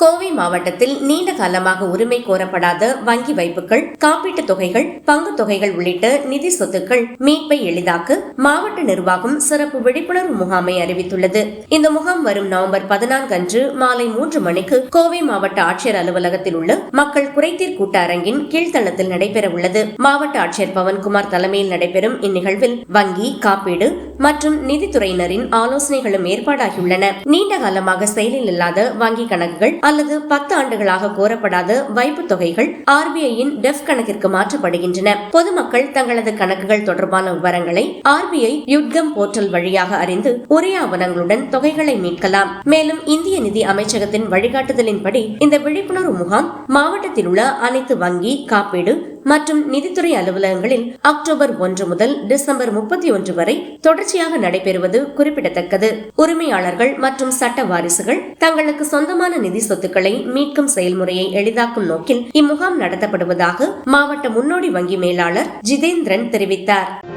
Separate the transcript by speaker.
Speaker 1: கோவை மாவட்டத்தில் நீண்ட காலமாக உரிமை கோரப்படாத வங்கி வைப்புகள் காப்பீட்டுத் தொகைகள் பங்கு தொகைகள் உள்ளிட்ட நிதி சொத்துக்கள் மீட்பை எளிதாக்க மாவட்ட நிர்வாகம் சிறப்பு விழிப்புணர்வு முகாமை அறிவித்துள்ளது. இந்த முகாம் வரும் நவம்பர் பதினான்கு அன்று மாலை மூன்று மணிக்கு கோவை மாவட்ட ஆட்சியர் அலுவலகத்தில் உள்ள மக்கள் குறைதீர் கூட்ட அரங்கின் கீழ்த்தளத்தில் நடைபெற உள்ளது. மாவட்ட ஆட்சியர் பவன்குமார் தலைமையில் நடைபெறும் இந்நிகழ்வில் வங்கி காப்பீடு மற்றும் நிதித்துறையினரின் ஆலோசனைகளும் ஏற்பாடாகியுள்ளன. நீண்ட காலமாக செயலில் இல்லாத வங்கி கணக்குகள் அல்லது பத்து ஆண்டுகளாக கோரப்படாத வைப்பு தொகைகள் ஆர்பிஐயின் டெஃப் கணக்கிற்கு மாற்றப்படுகின்றன. பொதுமக்கள் தங்களது கணக்குகள் தொடர்பான விவரங்களை ஆர்பிஐ யுட்கம் போர்ட்டல் வழியாக அறிந்து உரிய ஆவணங்களுடன் தொகைகளை மீட்கலாம். மேலும் இந்திய நிதி அமைச்சகத்தின் வழிகாட்டுதலின்படி இந்த விழிப்புணர்வு முகாம் மாவட்டத்தில் உள்ள அனைத்து வங்கி காப்பீடு மற்றும் நிதித்துறை அலுவலகங்களில் அக்டோபர் ஒன்று முதல் டிசம்பர் முப்பத்தி ஒன்று வரை தொடர்ச்சியாக நடைபெறுவது குறிப்பிடத்தக்கது. உரிமையாளர்கள் மற்றும் சட்ட வாரிசுகள் தங்களுக்கு சொந்தமான நிதி சொத்துக்களை மீட்கும் செயல்முறையை எளிதாக்கும் நோக்கில் இம்முகாம் நடத்தப்படுவதாக மாவட்ட முன்னோடி வங்கி மேலாளர் ஜிதேந்திரன் தெரிவித்தார்.